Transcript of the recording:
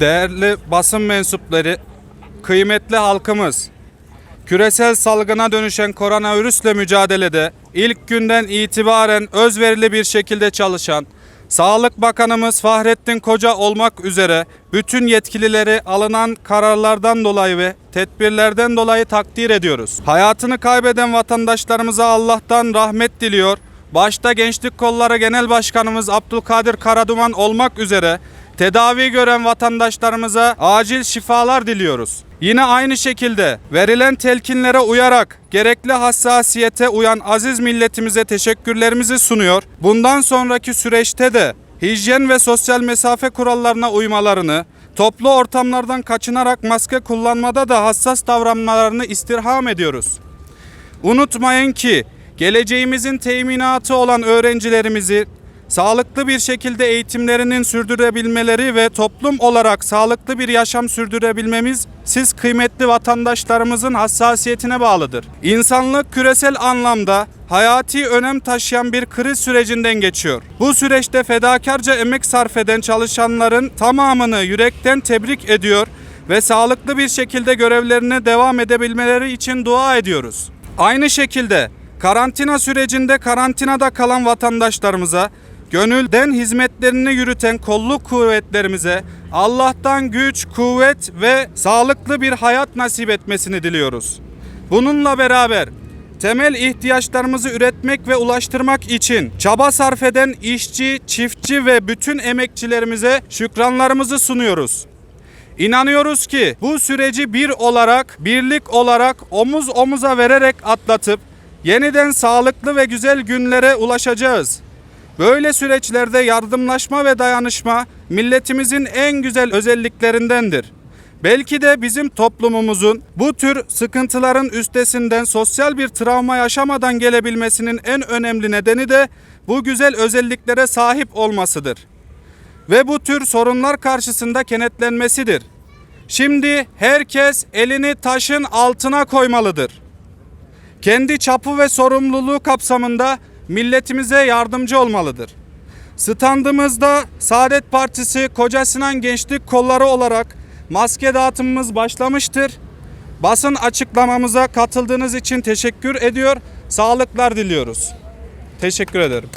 Değerli basın mensupları, kıymetli halkımız, küresel salgına dönüşen koronavirüsle mücadelede ilk günden itibaren özverili bir şekilde çalışan Sağlık Bakanımız Fahrettin Koca olmak üzere bütün yetkilileri alınan kararlardan dolayı ve tedbirlerden dolayı takdir ediyoruz. Hayatını kaybeden vatandaşlarımıza Allah'tan rahmet diliyor. Başta Gençlik Kolları Genel Başkanımız Abdülkadir Karaduman olmak üzere tedavi gören vatandaşlarımıza acil şifalar diliyoruz. Yine aynı şekilde verilen telkinlere uyarak gerekli hassasiyete uyan aziz milletimize teşekkürlerimizi sunuyor. Bundan sonraki süreçte de hijyen ve sosyal mesafe kurallarına uymalarını, toplu ortamlardan kaçınarak maske kullanmada da hassas davranmalarını istirham ediyoruz. Unutmayın ki geleceğimizin teminatı olan öğrencilerimizi sağlıklı bir şekilde eğitimlerinin sürdürebilmeleri ve toplum olarak sağlıklı bir yaşam sürdürebilmemiz siz kıymetli vatandaşlarımızın hassasiyetine bağlıdır. İnsanlık küresel anlamda hayati önem taşıyan bir kriz sürecinden geçiyor. Bu süreçte fedakarca emek sarf eden çalışanların tamamını yürekten tebrik ediyor ve sağlıklı bir şekilde görevlerine devam edebilmeleri için dua ediyoruz. Aynı şekilde karantina sürecinde karantinada kalan vatandaşlarımıza, gönülden hizmetlerini yürüten kolluk kuvvetlerimize Allah'tan güç, kuvvet ve sağlıklı bir hayat nasip etmesini diliyoruz. Bununla beraber temel ihtiyaçlarımızı üretmek ve ulaştırmak için çaba sarf eden işçi, çiftçi ve bütün emekçilerimize şükranlarımızı sunuyoruz. İnanıyoruz ki bu süreci bir olarak, birlik olarak omuz omuza vererek atlatıp yeniden sağlıklı ve güzel günlere ulaşacağız. Böyle süreçlerde yardımlaşma ve dayanışma milletimizin en güzel özelliklerindendir. Belki de bizim toplumumuzun bu tür sıkıntıların üstesinden sosyal bir travma yaşamadan gelebilmesinin en önemli nedeni de bu güzel özelliklere sahip olmasıdır ve bu tür sorunlar karşısında kenetlenmesidir. Şimdi herkes elini taşın altına koymalıdır. Kendi çapı ve sorumluluğu kapsamında milletimize yardımcı olmalıdır. Standımızda Saadet Partisi Koca Sinan Gençlik Kolları olarak maske dağıtımımız başlamıştır. Basın açıklamamıza katıldığınız için teşekkür ediyor. Sağlıklar diliyoruz. Teşekkür ederim.